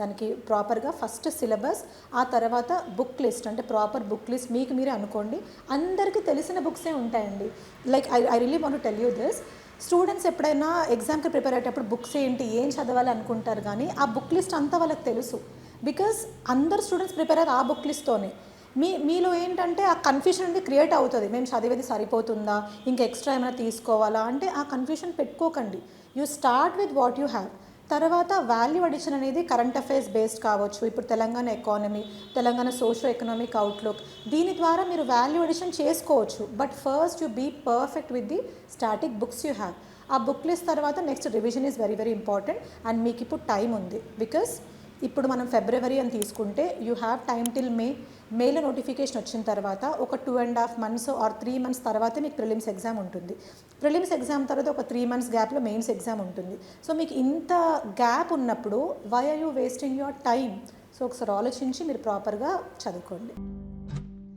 దానికి ప్రాపర్గా first syllabus ఆ తర్వాత బుక్ లిస్ట్ అంటే ప్రాపర్ బుక్ లిస్ట్ మీకు మీరే అనుకోండి. అందరికీ తెలిసిన బుక్సే ఉంటాయండి. Like I I really want tell you this students ఎప్పుడైనా ఎగ్జామ్కి ప్రిపేర్ అయ్యేటప్పుడు బుక్స్ ఏంటి ఏం చదవాలి అనుకుంటారు కానీ ఆ బుక్ లిస్ట్ అంతా వాళ్ళకి తెలుసు. బికాస్ అందరు స్టూడెంట్స్ ప్రిపేర్ అయ్యారు ఆ బుక్ లిస్ట్తోనే మీ మీలో ఏంటంటే ఆ కన్ఫ్యూషన్ అనేది క్రియేట్ అవుతుంది. మేము చదివేది సరిపోతుందా? ఇంకా ఎక్స్ట్రా ఏమైనా తీసుకోవాలా? అంటే ఆ కన్ఫ్యూషన్ పెట్టుకోకండి. You start with what you have తర్వాత వాల్యూ అడిషన్ అనేది కరెంట్ అఫైర్స్ బేస్డ్ కావచ్చు. ఇప్పుడు Telangana economy Telangana socio economic outlook దీని ద్వారా మీరు వాల్యూ అడిషన్ చేసుకోవచ్చు. But first you be perfect with the static books you have ఆ బుక్ లిస్ట్ తర్వాత next revision is very very important and మీకు ఇప్పుడు టైం ఉంది. బికాస్ ఇప్పుడు మనం ఫిబ్రవరి అని తీసుకుంటే you have time till May మేలో నోటిఫికేషన్ వచ్చిన తర్వాత ఒక two and half months or three months తర్వాత మీకు ప్రిలిమ్స్ ఎగ్జామ్ ఉంటుంది. ప్రిలిమ్స్ ఎగ్జామ్ తర్వాత ఒక త్రీ మంత్స్ గ్యాప్లో మెయిన్స్ ఎగ్జామ్ ఉంటుంది. సో మీకు ఇంత గ్యాప్ ఉన్నప్పుడు why are you wasting your time so ఒకసారి ఆలోచించి మీరు ప్రాపర్గా చదువుకోండి.